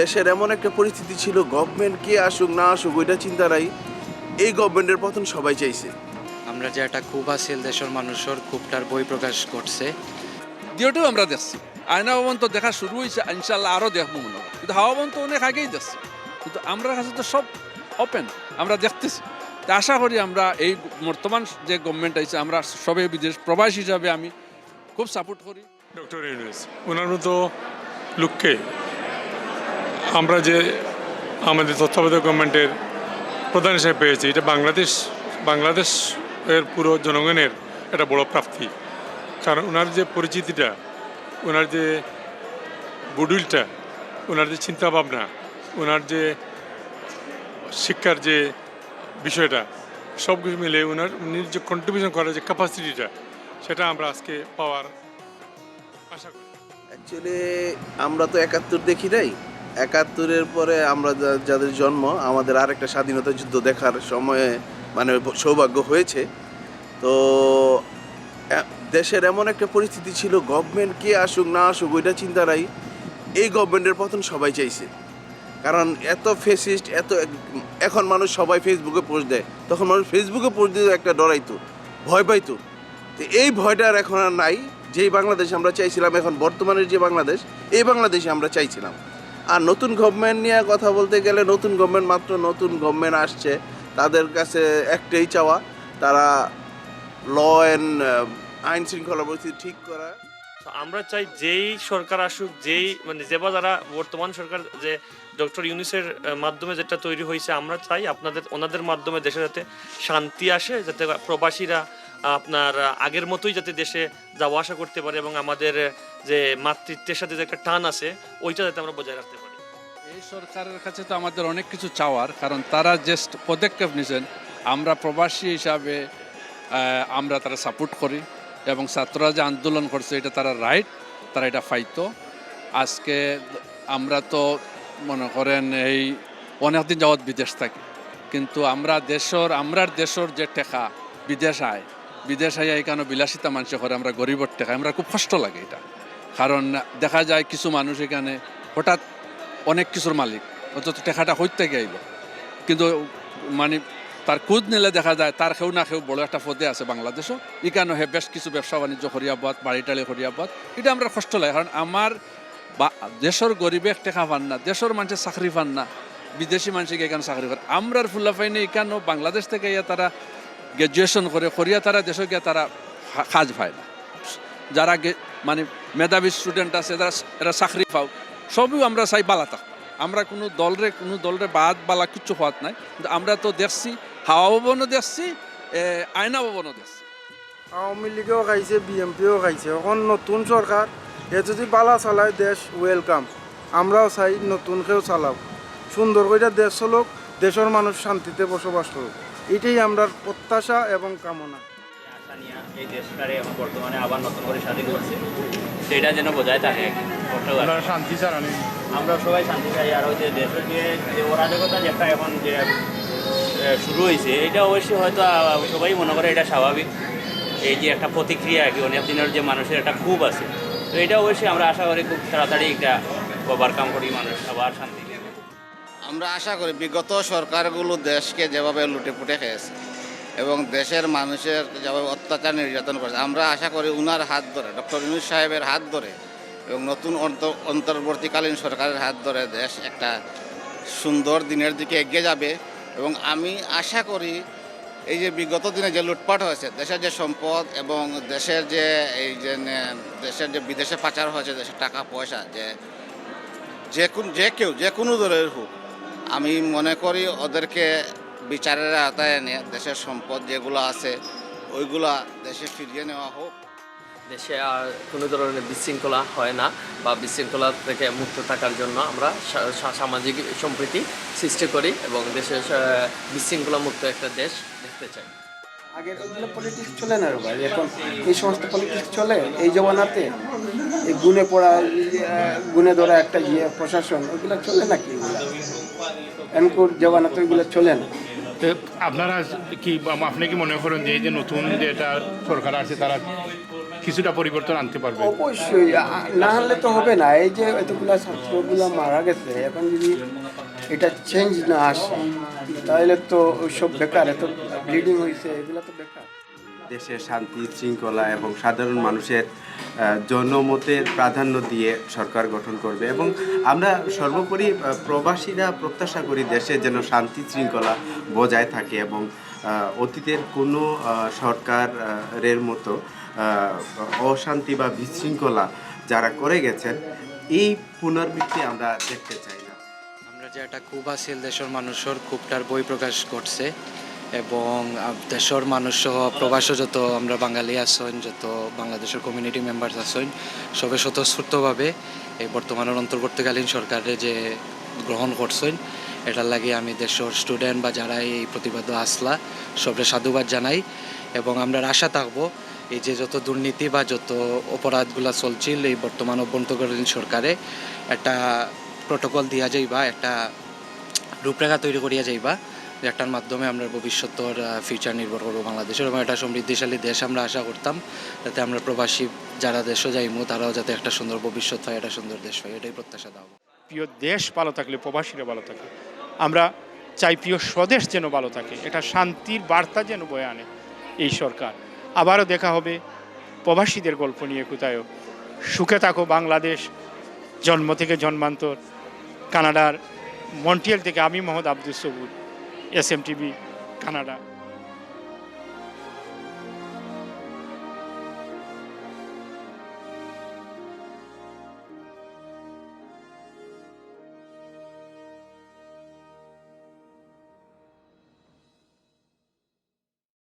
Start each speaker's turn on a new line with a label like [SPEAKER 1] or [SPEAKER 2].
[SPEAKER 1] দেশের এমন একটা পরিস্থিতি ছিল গভর্নমেন্ট কে আসুক না আসুক ওইটা চিন্তারাই এই গভর্নমেন্টের পতন সবাই চাইছে।
[SPEAKER 2] আমরা যে একটা খুব আছিল দেশের মানুষের খুবটার বই প্রকাশ করছে।
[SPEAKER 3] দ্বিতীয়টাও আমরা দেখছি। আয়না ভবন তো দেখা শুরু হয়েছে ইনশাল্লাহ আরও দেখব মনে হয়। কিন্তু হাওয়া ভবন তো অনেক আগেই দেখছি। কিন্তু আমরা কাছে তো সব ওপেন আমরা দেখতেছি। তা আশা করি আমরা এই বর্তমান যে গভর্নমেন্ট আছে আমরা সবে বিদেশ প্রবাসী হিসাবে আমি খুব সাপোর্ট করি।
[SPEAKER 4] ডক্টর ইউনুস ওনার মতো লোককে আমরা যে আমাদের তত্ত্বাবধায়ক গভর্নমেন্টের প্রধান হিসেবে পেয়েছি, এটা বাংলাদেশ বাংলাদেশ এর পুরো জনগণের একটা বড় প্রাপ্তি। কারণ ওনার যে পরিচিতিটা ওনার যে গুডউইলটা ওনার যে চিন্তাভাবনা ওনার যে শিক্ষার যে বিষয়টা সব কিছু মিলে ওনার উনি যে কন্ট্রিবিউশন করার যে ক্যাপাসিটিটা সেটা আমরা আজকে পাওয়ার আশা করি।
[SPEAKER 1] অ্যাকচুয়ালি আমরা তো একাত্তর দেখি নাই। একাত্তরের পরে আমরা যাদের জন্ম, আমাদের আরেকটা স্বাধীনতা যুদ্ধ দেখার সময়ে মানে সৌভাগ্য হয়েছে। তো দেশের এমন একটা পরিস্থিতি ছিল গভর্নমেন্ট কে আসুক না আসুক, ওইটা চিন্তা নাই এই গভর্নমেন্টের পতন সবাই চাইছে। কারণ এত ফেসিস্ট এত এখন মানুষ সবাই ফেসবুকে পোস্ট দেয়। তখন মানুষ ফেসবুকে পোস্ট দিতে একটা ডরাইতো, ভয় পাইতো। তো এই ভয়টা আর এখন আর নাই। যেই বাংলাদেশ আমরা চাইছিলাম, এখন বর্তমানের যে বাংলাদেশ, এই বাংলাদেশে আমরা চাইছিলাম। আর নতুন গভর্নমেন্ট নিয়ে কথা বলতে গেলে নতুন গভর্নমেন্ট মাত্র নতুন গভর্নমেন্ট আসছে। তাদের কাছে একটাই চাওয়া, তারা ল অ্যান্ড আইন শৃঙ্খলা পরিস্থিতি ঠিক করা।
[SPEAKER 5] আমরা চাই যেই সরকার আসুক, যেই মানে যেবা যারা বর্তমান সরকার, যে ডক্টর ইউনিসের মাধ্যমে যেটা তৈরি হয়েছে, আমরা চাই আপনাদের, ওনাদের মাধ্যমে দেশে যাতে শান্তি আসে, যাতে প্রবাসীরা আপনার আগের মতোই যাতে দেশে যাওয়া আসা করতে পারে এবং আমাদের যে মাতৃত্বের সাথে যে একটা টান আছে, ওইটা যাতে আমরা বজায় রাখতে পারি।
[SPEAKER 3] এই সরকারের কাছে তো আমাদের অনেক কিছু চাওয়ার, কারণ তারা জাস্ট পদক্ষেপ নিয়েছেন। আমরা প্রবাসী হিসাবে আমরা তারা সাপোর্ট করি এবং ছাত্ররা যে আন্দোলন করছে, এটা তারা রাইট তারা এটা পাইতো আজকে আমরা তো মনে করেন এই অনেকদিন যাওয়াত বিদেশ থাকি, কিন্তু আমরা দেশর, আমরার দেশর যে টেকা বিদেশ আয় বিদেশ আয় এখানে বিলাসিতা মানুষ করে আমরা গরিবর টেকা। আমরা খুব কষ্ট লাগে এটা। কারণ দেখা যায় কিছু মানুষ এখানে হঠাৎ অনেক কিছুর মালিক, অথচ টেকাটা হইতে গেইল কিন্তু মানে তার কুদ নিলে দেখা যায় তার কেউ না কেউ বড় একটা পদে আছে বাংলাদেশও। ইকানো হে বেশ কিছু ব্যবসা বাণিজ্য করিয়াবাদ বাড়ি টাড়ি করিয়াবাদ এটা আমরা কষ্ট লাগে। কারণ আমার বা দেশের গরিবে টেকা পান না, দেশের মানুষের চাকরি পান না, বিদেশি মানুষকে এখানে চাকরি করে। আমরার ফুলা পাইনি এখানেও বাংলাদেশ থেকে তারা গ্রাজুয়েশন করে, করিয়া তারা দেশে গিয়ে তারা কাজ পায় না। যারা মানে মেধাবী স্টুডেন্ট আছে তারা এরা চাকরি পাও, সবই আমরা চাই বালা থাক। আমরা কোনো দলরে কোনো দলরে বাদ বালা কিচ্ছু হওয়াত নাই। কিন্তু আমরা তো দেখছি, হাওয়া ভবনও দেখছি আয়না ভবনও দেখছি।
[SPEAKER 6] আওয়ামী লীগেও খাইছে, বিএমপিও খাইছে। এখন নতুন সরকার এ যদি বালা চালায়, দেশ ওয়েলকাম আমরাও চাই নতুনকেও চালাও সুন্দর করে দেশ চলুক দেশের মানুষ শান্তিতে বসবাস করুক এটাই আমরা প্রত্যাশা এবং কামনা।
[SPEAKER 7] আশা নিয়ে এই দেশটারে এখন বর্তমানে আবার নতুন করে স্বাধীন করছে। সেটা যেন বোঝায় থাকে শান্তি আমরা সবাই শান্তি চাই। আর ওই যে দেশের যে অরাজকতা এখন যে শুরু হয়েছে এটা অবশ্যই হয়তো সবাই মনে করে এটা স্বাভাবিক। এই যে একটা প্রতিক্রিয়া আর কি অনেক দিনের যে মানুষের একটা খুব আছে। তো এটা অবশ্যই আমরা আশা করি খুব তাড়াতাড়ি এটা ওভারকাম করি মানুষ আবার শান্তি
[SPEAKER 8] আমরা আশা করি বিগত সরকারগুলো দেশকে যেভাবে লুটে পুটে খেয়েছে এবং দেশের মানুষের যেভাবে অত্যাচার নির্যাতন করেছে, আমরা আশা করি উনার হাত ধরে, ডক্টর ইউনুস সাহেবের হাত ধরে এবং নতুন অন্ত- অন্তর্বর্তীকালীন সরকারের হাত ধরে দেশ একটা সুন্দর দিনের দিকে এগিয়ে যাবে এবং আমি আশা করি এই যে বিগত দিনে যে লুটপাট হয়েছে, দেশের যে সম্পদ এবং দেশের যে এই যে দেশের যে বিদেশে পাচার হয়েছে, দেশের টাকা পয়সা, যে যে কোন, যে কেউ, যে কোনো দলের হোক আমি মনে করি ওদেরকে বিচারের আওতায় এনে দেশের সম্পদ যেগুলো আছে ওইগুলা দেশে ফিরিয়ে নেওয়া হোক।
[SPEAKER 9] দেশে আর কোনো ধরনের বিশৃঙ্খলা হয় না বা বিশৃঙ্খলা থেকে মুক্ত থাকার জন্য আমরা সামাজিক সম্প্রীতি সৃষ্টি করি এবং দেশের বিশৃঙ্খলা মুক্ত একটা দেশ দেখতে চাই।
[SPEAKER 6] আগে ওগুলো পলিটিক্স চলে না ভাই এখন এই সমস্ত পলিটিক্স চলে এই জমানাতে এই গুনে পড়া এই গুনে ধরা একটা ইয়ে প্রশাসন ওইগুলো চলে নাকি? এগুলো এনকোর চলে না
[SPEAKER 10] তো আপনারা কি আপনি কি মনে করেন যে এই যে নতুন যে এটা সরকার আছে তারা কিছুটা পরিবর্তন আনতে পারবে?
[SPEAKER 11] অবশ্যই না হলে তো হবে না। এই যে এতগুলা ছাত্রগুলা মারা গেছে এখন যদি এটা চেঞ্জ না আসে তাহলে তো সব বেকার এত ব্লিডিং হয়েছে এগুলো তো বেকার।
[SPEAKER 12] দেশের শান্তি, শৃঙ্খলা এবং সাধারণ মানুষের জনমতের প্রাধান্য দিয়ে সরকার গঠন করবে এবং আমরা সর্বোপরি প্রবাসীরা প্রত্যাশা করি দেশে যেন শান্তি, শৃঙ্খলা বজায় থাকে এবং অতীতের কোনো সরকারের মতো অশান্তি বা বিশৃঙ্খলা যারা করে গেছেন, এই পুনর্বৃত্তি আমরা দেখতে চাই না।
[SPEAKER 2] আমরা যে একটা খুব আছিল দেশের মানুষের খুবটার বই প্রকাশ করছে এবং দেশের মানুষ সহ প্রবাস যত আমরা বাঙালি আসইন যত বাংলাদেশের কমিউনিটি মেম্বার্স আসইন সবে স্বতঃস্ফূর্তভাবে এই বর্তমানের অন্তর্বর্তীকালীন সরকারে যে গ্রহণ করছেন, এটার লাগে আমি দেশের স্টুডেন্ট বা যারা এই প্রতিবাদ আসলা সবে সাধুবাদ জানাই। এবং আমরা আশা থাকব এই যে যত দুর্নীতি বা যত অপরাধগুলা চলছিল এই বর্তমান অভ্যন্তরীণ সরকারে, একটা প্রোটোকল দিয়া যাইবা, একটা রূপরেখা তৈরি করিয়া যাইবা। যেটার মাধ্যমে আমরা ভবিষ্যতের ফিউচার নির্ভর করব বাংলাদেশের এবং একটা সমৃদ্ধিশালী দেশ আমরা আশা করতাম, যাতে আমরা প্রবাসী যারা দেশও যাইমু, তারাও যাতে একটা সুন্দর ভবিষ্যৎ হয়, একটা সুন্দর দেশ হয়, এটাই প্রত্যাশা দাও
[SPEAKER 10] প্রিয় দেশ ভালো থাকলে প্রবাসীরা ভালো থাকে। আমরা চাই প্রিয় স্বদেশ যেন ভালো থাকে, এটা শান্তির বার্তা যেন বয়ে আনে এই সরকার। আবারও দেখা হবে প্রবাসীদের গল্প নিয়ে, কোথায়ও। সুখে থাকো বাংলাদেশ, জন্ম থেকে জন্মান্তর, কানাডার মন্ট্রিয়াল থেকে আমি Mohammad Abdul Sabur. S M TV Canada.